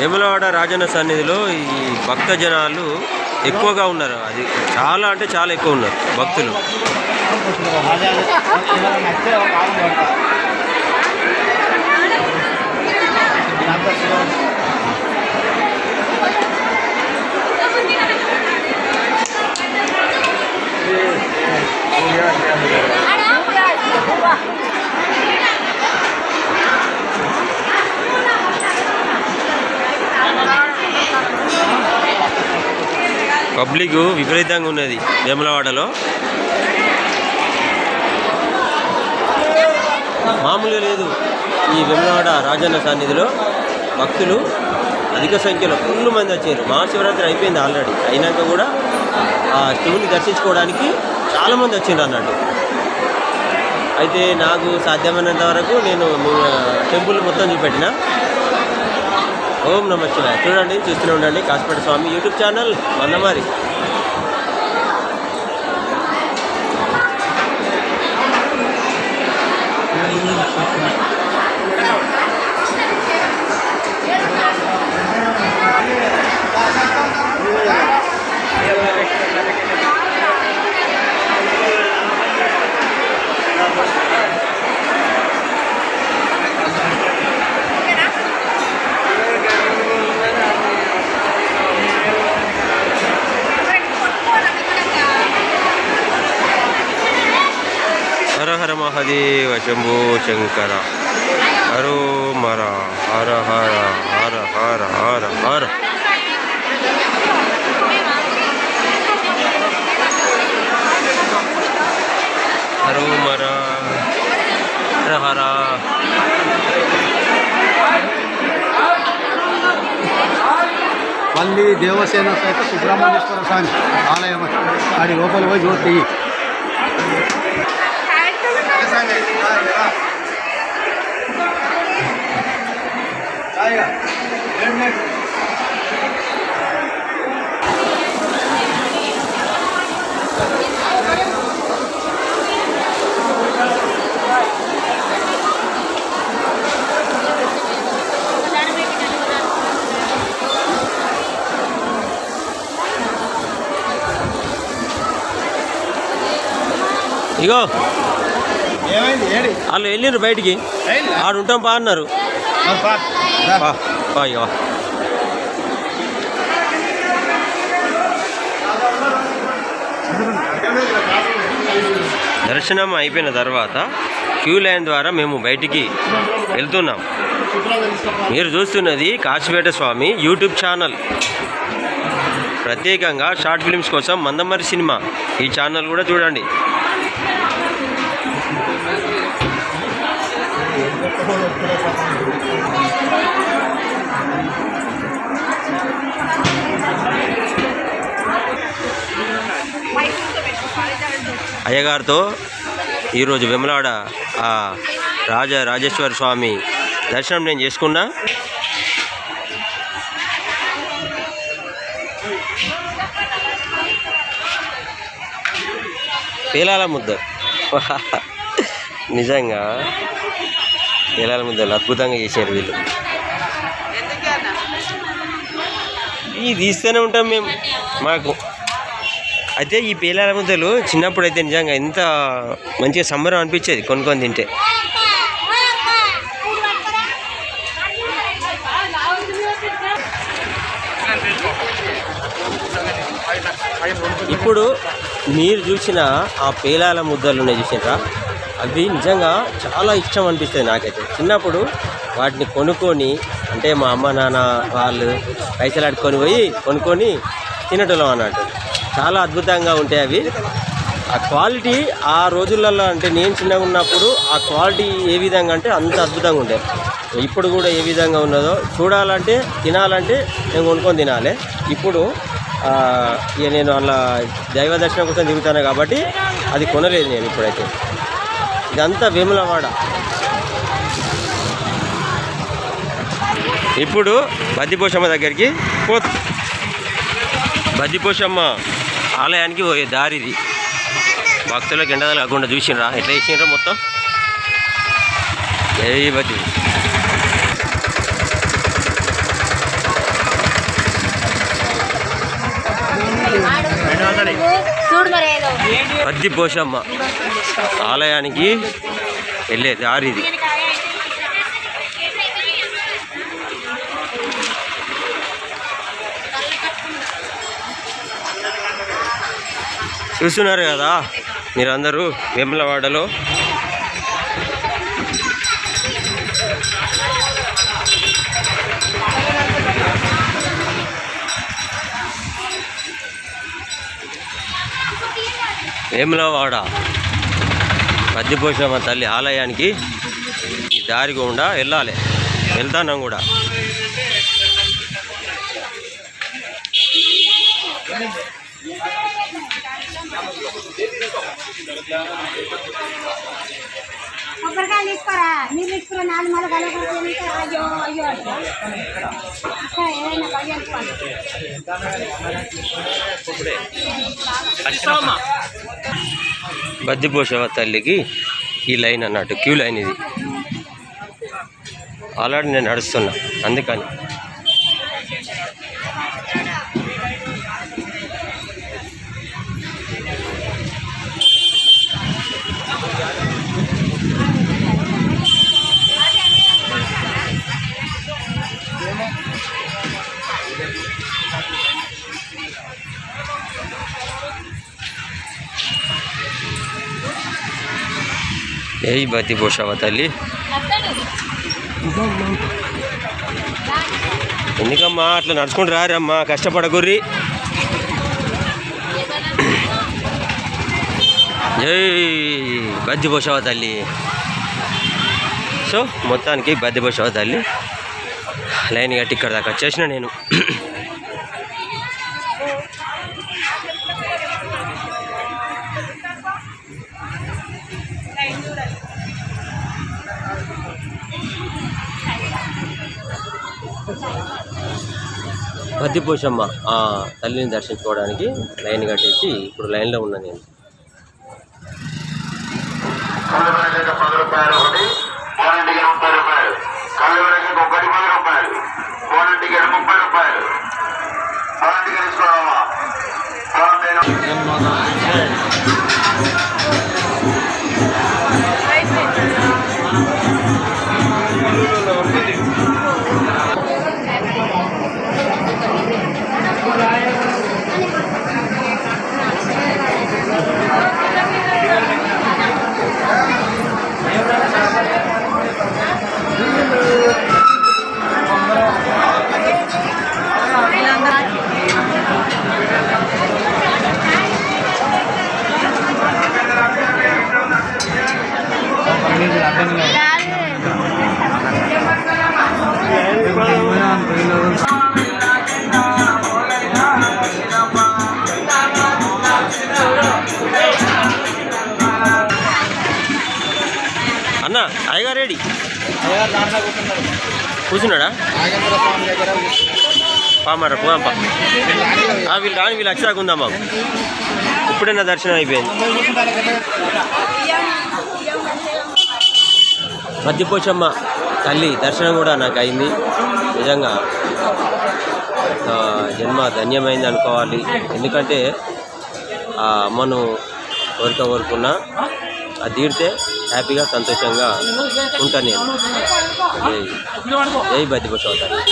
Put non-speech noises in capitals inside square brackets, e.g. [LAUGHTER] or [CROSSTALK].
వేములవాడ రాజన్న సన్నిధిలో ఈ భక్త జనాలు ఎక్కువగా ఉన్నారు. అది చాలా అంటే చాలా ఎక్కువ ఉన్నారు భక్తులు. పబ్లిక్ విపరీతంగా ఉన్నది వేములవాడలో. మామూలుగా లేదు. ఈ వేములవాడ రాజన్న సన్నిధిలో భక్తులు అధిక సంఖ్యలో ఫుల్ మంది వచ్చారు. మహాశివరాత్రి అయిపోయింది ఆల్రెడీ. అయినాక కూడా ఆ శివుని దర్శించుకోవడానికి చాలామంది వచ్చిండ్రు అన్నట్టు. అయితే నాకు సాధ్యమైనంత వరకు నేను మీ టెంపుల్ మొత్తం చూపెట్టిన. ఓం నమ శివాయ. చూడండి చూస్తూనే ఉండండి. Kasipet Swami YouTube channel Mandamarri. హర హర మహదేవ శంభో శంకర. హరో మర. హర హర. హర హర. హర హర. హరో మర. హర హర. మళ్ళీ దేవసేన సహిత సుబ్రహ్మణ్యేశ్వర స్వామి ఆలయం. అది లోపల పోయి జ్యోతి 이거 వాళ్ళు వెళ్ళిండ్రు బయటికి. ఆడు ఉంటాం బా అన్నారు. బా ఇక. దర్శనం అయిపోయిన తర్వాత క్యూ లైన్ ద్వారా మేము బయటికి వెళ్తున్నాం. మీరు చూస్తున్నది కాశీపేట స్వామి యూట్యూబ్ ఛానల్. ప్రత్యేకంగా షార్ట్ ఫిల్మ్స్ కోసం మందమరి సినిమా ఈ ఛానల్ కూడా చూడండి. అయ్యగారితో ఈరోజు వెమలాడ ఆ రాజ రాజేశ్వర స్వామి దర్శనం నేను చేసుకున్నా. పేలాల ముద్ద. [LAUGHS] నిజంగా. పేలాల ముద్దలు అద్భుతంగా చేశారు వీళ్ళు. ఇవి తీస్తూనే ఉంటాం మేము. మాకు అయితే ఈ పేలాల ముద్దలు చిన్నప్పుడు అయితే నిజంగా ఎంత మంచిగా సంబరం అనిపించేది కొనుక్కొని తింటే. ఇప్పుడు మీరు చూసిన ఆ పేలాల ముద్దలు ఉన్నాయి చూసినారా? అవి నిజంగా చాలా ఇష్టం అనిపిస్తుంది నాకైతే. చిన్నప్పుడు వాటిని కొనుక్కొని అంటే మా అమ్మ నాన్న వాళ్ళు పైసలు అడుక్కొని పోయి కొనుక్కొని తినటం అన్నట్టు. చాలా అద్భుతంగా ఉంటాయి అవి. ఆ క్వాలిటీ ఆ రోజులలో అంటే నేను చిన్నగా ఉన్నప్పుడు ఆ క్వాలిటీ ఏ విధంగా అంటే అంత అద్భుతంగా ఉండే. ఇప్పుడు కూడా ఏ విధంగా ఉన్నదో చూడాలంటే తినాలంటే నేను కొనుక్కొని తినాలి. ఇప్పుడు ఇక నేను అలా దైవ దర్శనం కోసం దిగుతాను కాబట్టి అది కొనలేదు నేను ఇప్పుడైతే. ఇదంతా వేములవాడ. ఇప్పుడు బద్దిపోషమ్మ దగ్గరికి పోతు. బద్దిపోషమ్మ ఆలయానికి పోయే దారిది భక్తులకు ఎండదలు కాకుండా చూసినరా? ఎట్లా ఇచ్చినరా మొత్తం? ఏ బద్ది. బద్దిపోషమ్మ. ఆలయానికి వెళ్ళే దారి ఇది. చూస్తున్నారు కదా మీరందరూ వేములవాడలో. వేములవాడ. పద్దిపోషమ్మ తల్లి ఆలయానికి ఈ దారి గుండా వెళ్ళాలి. వెళ్తాను కూడా. కొబ్బరికాయలు తీసుకోరా? నీళ్ళు తీసుకురా నాలుగు మళ్ళీ కలగొట్టి అయ్యో అయ్యో. అక్క ఏదైనా పది అనుకోండి బద్దిపోషవ తల్లికి ఈ లైన్ అన్నట్టు క్యూ లైన్ ఇది. ఆల్రెడీ నేను నడుస్తున్నా అందుకని. ఏ బద్దిపోషవ తల్లి? ఎందుకమ్మా అట్లా నడుచుకుంటూ రారమ్మా కష్టపడకుర్రి. జై బద్దిపోషవ తల్లి? సో మొత్తానికి బద్దిపోషవ తల్లి? లైన్ కట్టి ఇక్కడ దాకా వచ్చేసిన నేను. పద్దిపోషమ్మ ఆ తల్లిని దర్శించుకోవడానికి లైన్ కట్టేసి ఇప్పుడు లైన్లో ఉన్నా నేను. పది రూపాయలు ఒకటి అన్న అయ్యగారు రెడీ? కూర్చున్నాడా? పామర స్వామి పోదాంపా వీళ్ళు రాని వీళ్ళు అక్షరాకు ఉందా మాకు? ఇప్పుడే నా దర్శనం అయిపోయింది? మధ్యపోచమ్మ తల్లి దర్శనం కూడా నాకు అయింది. నిజంగా జన్మ ధన్యమైంది అనుకోవాలి. ఎందుకంటే ఆ అమ్మను కోరిక కోరుకున్నా. అది తీరితే హ్యాపీగా సంతోషంగా ఉంటాను నేను జై జై బద్దిపోషమ్మ తల్లి